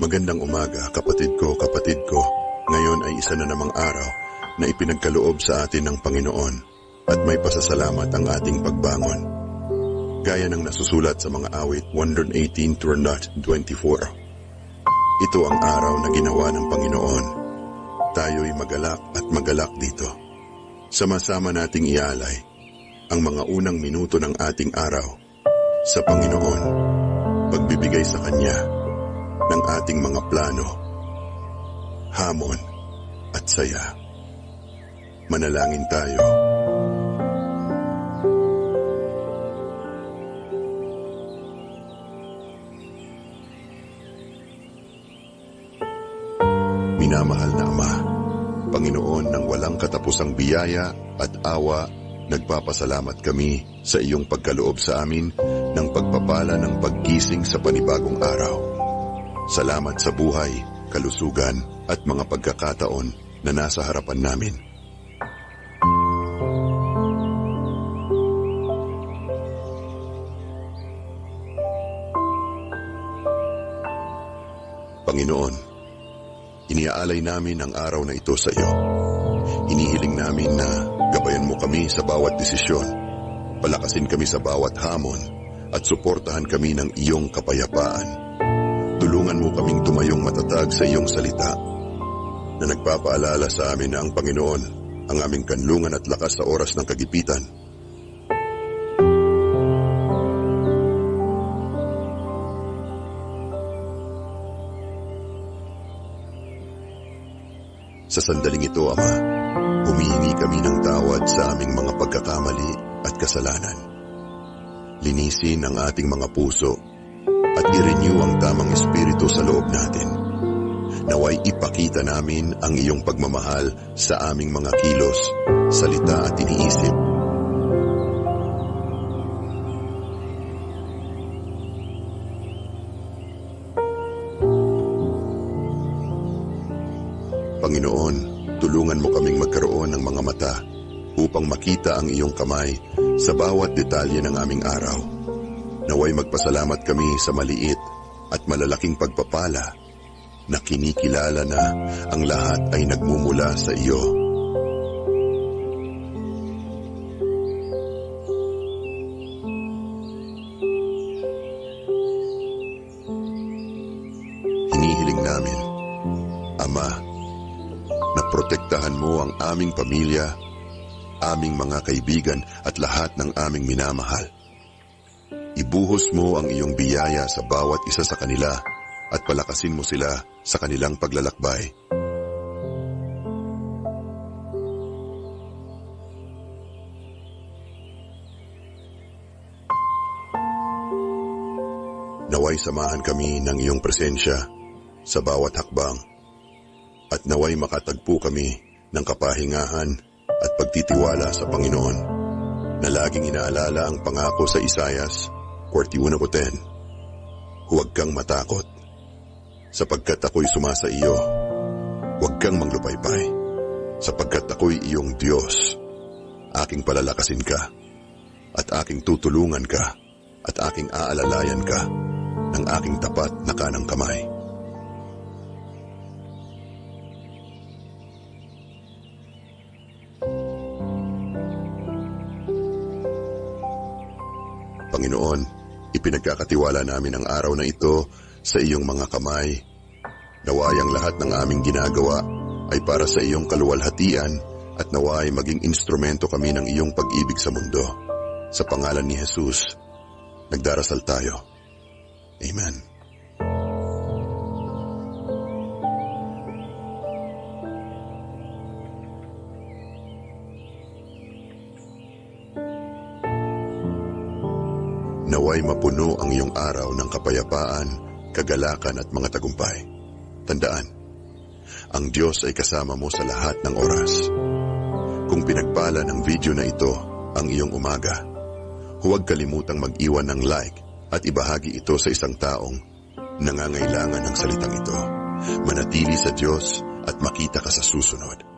Magandang umaga, kapatid ko, kapatid ko. Ngayon ay isa na namang araw na ipinagkaloob sa atin ng Panginoon at may pasasalamat ang ating pagbangon. Gaya ng nasusulat sa mga awit 118 to 24. Ito ang araw na ginawa ng Panginoon. Tayo'y magalak at magalak dito. Sama-sama nating ialay ang mga unang minuto ng ating araw sa Panginoon. Pagbibigay sa Kanya ng ating mga plano, hamon at saya. Manalangin tayo. Minamahal na Ama, Panginoon ng walang katapusang biyaya at awa, nagpapasalamat kami sa iyong pagkaloob sa amin ng pagpapala ng paggising sa panibagong araw. Salamat sa buhay, kalusugan at mga pagkakataon na nasa harapan namin. Panginoon, iniaalay namin ang araw na ito sa iyo. Inihiling namin na gabayan mo kami sa bawat desisyon, palakasin kami sa bawat hamon, at suportahan kami ng iyong kapayapaan. Tulungan mo kaming tumayong matatag sa iyong salita na nagpapaalala sa amin na ang Panginoon ang aming kanlungan at lakas sa oras ng kagipitan. Sa sandaling ito, Ama, humihingi kami ng tawad sa aming mga pagkakamali at kasalanan. Linisin ang ating mga puso at i-renew ang tamang espiritu sa loob natin. Naway ipakita namin ang iyong pagmamahal sa aming mga kilos, salita at iniisip. Panginoon, tulungan mo kaming magkaroon ng mga mata upang makita ang iyong kamay sa bawat detalye ng aming araw. Naway magpasalamat kami sa maliit at malalaking pagpapala na kinikilala na ang lahat ay nagmumula sa iyo. Hinihiling namin, Ama, na protektahan mo ang aming pamilya, aming mga kaibigan at lahat ng aming minamahal. Ibuhos mo ang iyong biyaya sa bawat isa sa kanila at palakasin mo sila sa kanilang paglalakbay. Naway samahan kami ng iyong presensya sa bawat hakbang at naway makatagpo kami ng kapahingahan at pagtitiwala sa Panginoon na laging inaalala ang pangako sa Isayas 41.10. Huwag kang matakot sapagkat ako'y sumasa iyo. Huwag kang manglupaypay sapagkat ako'y iyong Diyos. Aking palalakasin ka at aking tutulungan ka at aking aalalayan ka ng aking tapat na kanang kamay. Panginoon, ipinagkakatiwala namin ang araw na ito sa iyong mga kamay. Naway ang lahat ng aming ginagawa ay para sa iyong kaluwalhatian at naway maging instrumento kami ng iyong pag-ibig sa mundo. Sa pangalan ni Jesus, nagdarasal tayo. Amen. Naway mapuno ang iyong araw ng kapayapaan, kagalakan at mga tagumpay. Tandaan, ang Diyos ay kasama mo sa lahat ng oras. Kung pinagpala ng video na ito ang iyong umaga, huwag kalimutang mag-iwan ng like at ibahagi ito sa isang taong nangangailangan ng salitang ito. Manatili sa Diyos at makita ka sa susunod.